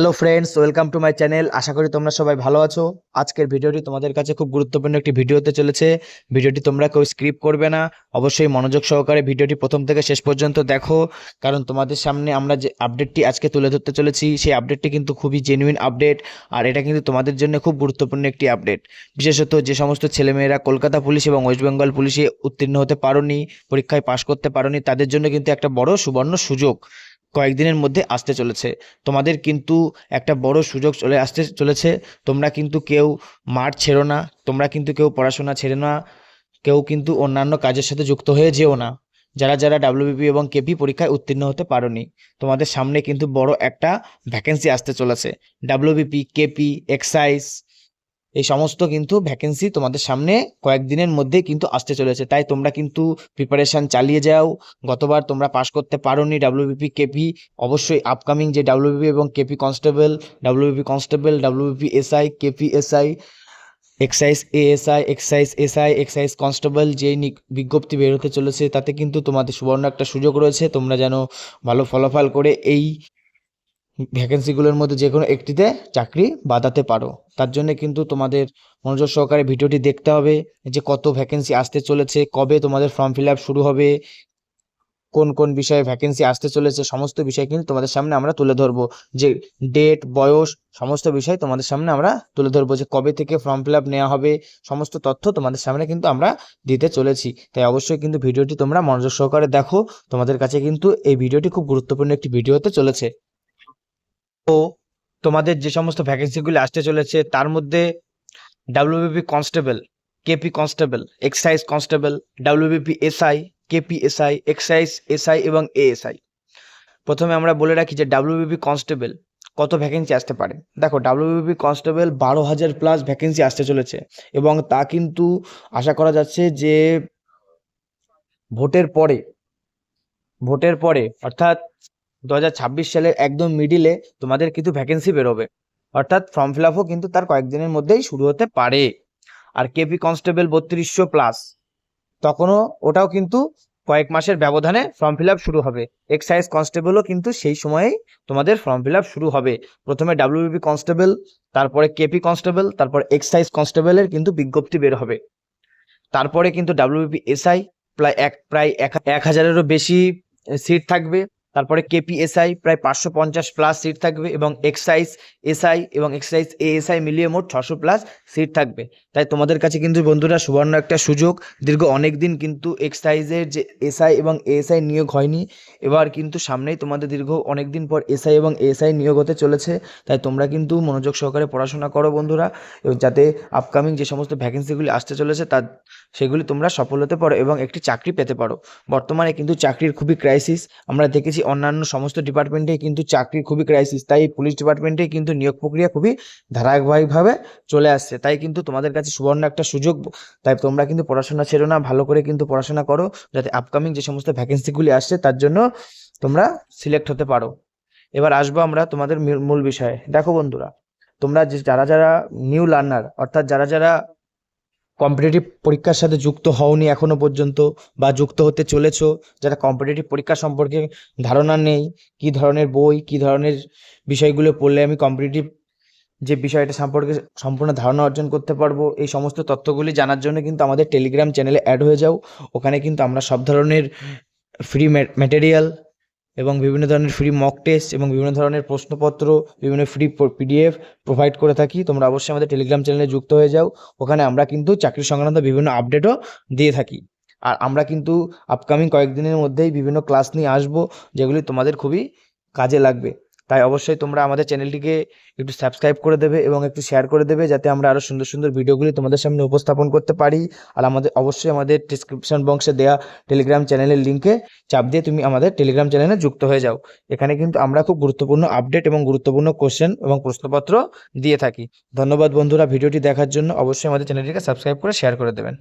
Hello friends welcome to my channel আশা করি তোমরা সবাই ভালো আছো। আজকের ভিডিওটি তোমাদের কাছে খুব গুরুত্বপূর্ণ একটি ভিডিও হতে চলেছে। ভিডিওটি তোমরা কেউ স্ক্রিপ করবে না। অবশ্যই মনোযোগ সহকারে ভিডিওটি প্রথম থেকে শেষ পর্যন্ত দেখো। কারণ তোমাদের সামনে আমরা যে আপডেটটি আজকে তুলে ধরতে চলেছি, সেই আপডেটটি কিন্তু খুবই জেনুইন আপডেট আর এটা কিন্তু তোমাদের জন্য খুব গুরুত্বপূর্ণ একটি আপডেট বিশেষত যে সমস্ত ছেলেমেয়েরা কলকাতা পুলিশ এবং ওয়েস্ট বেঙ্গল পুলিশে উত্তীর্ণ হতে পারোনি, পরীক্ষায় পাশ করতে পারোনি, তাদের জন্য কিন্তু একটা বড় সুবর্ণ সুযোগ। কয়েকদিনের মধ্যে আসতে চলেছে। তোমাদের কিন্তু একটা বড় সুযোগ চলে আসতে চলেছে। তোমরা কিন্তু কেউ মাঠ ছেড়ো না, তোমরা কিন্তু কেউ পড়াশোনা ছেড়ে না, কেউ কিন্তু অন্যান্য কাজের সাথে যুক্ত হয়ে যেও না। যারা যারা ডাব্লিউবিপি এবং কেপি পরীক্ষায় উত্তীর্ণ হতে পারোনি, তোমাদের সামনে কিন্তু বড় একটা ভ্যাকেন্সি আসতে চলেছে। ডাব্লিউবিপি কেপি এক্সাইজ এই সমস্ত কিন্তু ভ্যাকেন্সি তোমাদের সামনে কয়েকদিনের মধ্যেই কিন্তু আসতে চলেছে। তাই তোমরা কিন্তু প্রিপারেশান চালিয়ে যাও। গতবার তোমরা পাশ করতে পারো পারোনি ডাব্লিউবিপি কেপি অবশ্যই আপকামিং যে ডাব্লিউবিপি এবং KP constable WBP constable WBP SI KP SI excise ASI excise SI excise constable নি- বিজ্ঞপ্তি বের হতে চলেছে, তাতে কিন্তু তোমাদের সুবর্ণ একটা সুযোগ রয়েছে। তোমরা যেন ভালো ফলাফল করে এই ভ্যাকেন্সিগুলোর মধ্যে যে কোনো একটিতে চাকরি বাঁধাতে পারো। তার জন্য কিন্তু তোমাদের মনোযোগ সহকারে ভিডিওটি দেখতে হবে যে কত ভ্যাকেন্সি আসতে চলেছে, কবে তোমাদের ফর্ম ফিল শুরু হবে, কোন কোন বিষয়ে ভ্যাকেন্সি আসতে চলেছে, সমস্ত বিষয় কিন্তু তোমাদের সামনে আমরা তুলে ধরবো। যে ডেট বয়স, সমস্ত বিষয় তোমাদের সামনে আমরা তুলে ধরবো যে কবে থেকে ফর্ম ফিল নেওয়া হবে, সমস্ত তথ্য তোমাদের সামনে কিন্তু আমরা দিতে চলেছি। তাই অবশ্যই কিন্তু ভিডিওটি তোমরা মনোযোগ সহকারে দেখো। তোমাদের কাছে কিন্তু এই ভিডিওটি খুব গুরুত্বপূর্ণ একটি ভিডিও হতে চলেছে। তো তোমাদের যে সমস্ত ভ্যাকেন্সিগুলি আসতে চলেছে, তার মধ্যে WBP constable KP constable excise constable WBP SI KP SI excise SI এবং এএসআই প্রথমে আমরা বলে রাখি যে ডাব্লিউবিপি কনস্টেবল কত ভ্যাকেন্সি আসতে পারে? দেখো ডাব্লিউবিপি কনস্টেবল বারো হাজার প্লাস ভ্যাকেন্সি আসতে চলেছে এবং তা কিন্তু আশা করা যাচ্ছে যে ভোটের পরে ভোটের পরে, অর্থাৎ দু হাজার ছাব্বিশ সালের একদম মিডিলে তোমাদের কিন্তু ভ্যাকেন্সি বেরোবে। অর্থাৎ ফর্ম ফিল আপও কিন্তু তার কয়েকদিনের মধ্যেই শুরু হতে পারে। আর কেপি কনস্টেবল বত্রিশশো প্লাস তখনও ওটাও কিন্তু কয়েক মাসের ব্যবধানে ফর্ম ফিল শুরু হবে। এক্সাইজ কনস্টেবলও কিন্তু সেই সময়েই তোমাদের ফর্ম ফিল শুরু হবে। প্রথমে ডাব্লিউবিপি কনস্টেবল তারপরে কেপি কনস্টেবল তারপর এক্সাইজ কনস্টেবলের কিন্তু বিজ্ঞপ্তি বের হবে। তারপরে কিন্তু ডাব্লিউবিপি এসআই প্রায় এক প্রায় এক হাজারেরও বেশি সিট থাকবে। তারপরে কেপিএসআই প্রায় পাঁচশো পঞ্চাশ প্লাস সিট থাকবে এবং এক্সাইজ এসআই এবং এক্সাইজ এএসআই মিলিয়ে মোট ছশো প্লাস সিট থাকবে। তাই তোমাদের কাছে কিন্তু বন্ধুরা সুবর্ণ একটা সুযোগ। দীর্ঘ অনেক দিন কিন্তু এক্সাইজের যে এসআই এবং এএসআই নিয়োগ হয়নি। এবার কিন্তু সামনেই তোমাদের দীর্ঘ অনেক দিন পর এসআই এবং এএসআই নিয়োগ হতে চলেছে। তাই তোমরা কিন্তু মনোযোগ সহকারে পড়াশোনা করো বন্ধুরা। এবং যাতে আপকামিং যে সমস্ত ভ্যাকেন্সিগুলি আসতে চলেছে তার সেগুলি তোমরা সফল হতে পারো এবং একটি চাকরি পেতে পারো। বর্তমানে কিন্তু চাকরির খুবই ক্রাইসিস আমরা দেখেছি অন্যান্য সমস্ত ডিপার্টমেন্টে কিন্তু চাকরির খুবই ক্রাইসিস তাই পুলিশ ডিপার্টমেন্টে কিন্তু নিয়োগ প্রক্রিয়া খুবই ধারাবাহিকভাবে চলে আসছে। তাই কিন্তু তোমাদের কাছে সুবর্ণ একটা সুযোগ, তাই তোমরা কিন্তু পড়াশোনা ছেড়ো না, ভালো করে কিন্তু পড়াশোনা করো, যাতে আপকামিং যে সমস্ত ভ্যাকেন্সিগুলি আসছে তার জন্য তোমরা সিলেক্ট হতে পারো। এবার আসব আমরা তোমাদের মূল বিষয়ে। দেখো বন্ধুরা, তোমরা যে যারা যারা নিউ লার্নার অর্থাৎ যারা যারা কম্পিটিটিভ পরীক্ষার সাথে যুক্ত হওনি এখনও পর্যন্ত বা যুক্ত হতে চলেছো, যারা কম্পিটিটিভ পরীক্ষা সম্পর্কে ধারণা নেই, কি ধরনের বই, কি ধরনের বিষয়গুলো পড়লে আমি কম্পিটিটিভ যে বিষয়টা সম্পর্কে সম্পূর্ণ ধারণা অর্জন করতে পারব, এই সমস্ত তথ্যগুলি জানার জন্য কিন্তু আমাদের টেলিগ্রাম চ্যানেলে অ্যাড হয়ে যাও। ওখানে কিন্তু আমরা সব ধরনের ফ্রি ম্যাটেরিয়াল এবং বিভিন্ন ধরনের ফ্রি মক টেস্ট এবং বিভিন্ন ধরনের প্রশ্নপত্র, বিভিন্ন ফ্রি পিডিএফ প্রোভাইড করে থাকি। তোমরা অবশ্যই আমাদের টেলিগ্রাম চ্যানেলে যুক্ত হয়ে যাও। ওখানে আমরা কিন্তু চাকরি সংক্রান্ত বিভিন্ন আপডেটও দিয়ে থাকি। আর আমরা কিন্তু আপকামিং কয়েকদিনের মধ্যেই বিভিন্ন ক্লাস নিয়ে আসব, যেগুলি তোমাদের খুবই কাজে লাগবে। তাই অবশ্যই তোমরা আমাদের চ্যানেলটিকে একটু সাবস্ক্রাইব করে দেবে এবং একটু শেয়ার করে দেবে যাতে আমরা আরও সুন্দর সুন্দর ভিডিওগুলি তোমাদের সামনে উপস্থাপন করতে পারি। আর আমাদের অবশ্যই আমাদের ডিসক্রিপশন বক্সে দেওয়া টেলিগ্রাম চ্যানেলের লিঙ্কে চাপ দিয়ে তুমি আমাদের টেলিগ্রাম চ্যানেলে যুক্ত হয়ে যাও। এখানে কিন্তু আমরা খুব গুরুত্বপূর্ণ আপডেট এবং গুরুত্বপূর্ণ কোশ্চেন এবং প্রশ্নপত্র দিয়ে থাকি। ধন্যবাদ বন্ধুরা ভিডিওটি দেখার জন্য। অবশ্যই আমাদের চ্যানেলটিকে সাবস্ক্রাইব করে শেয়ার করে দেবেন।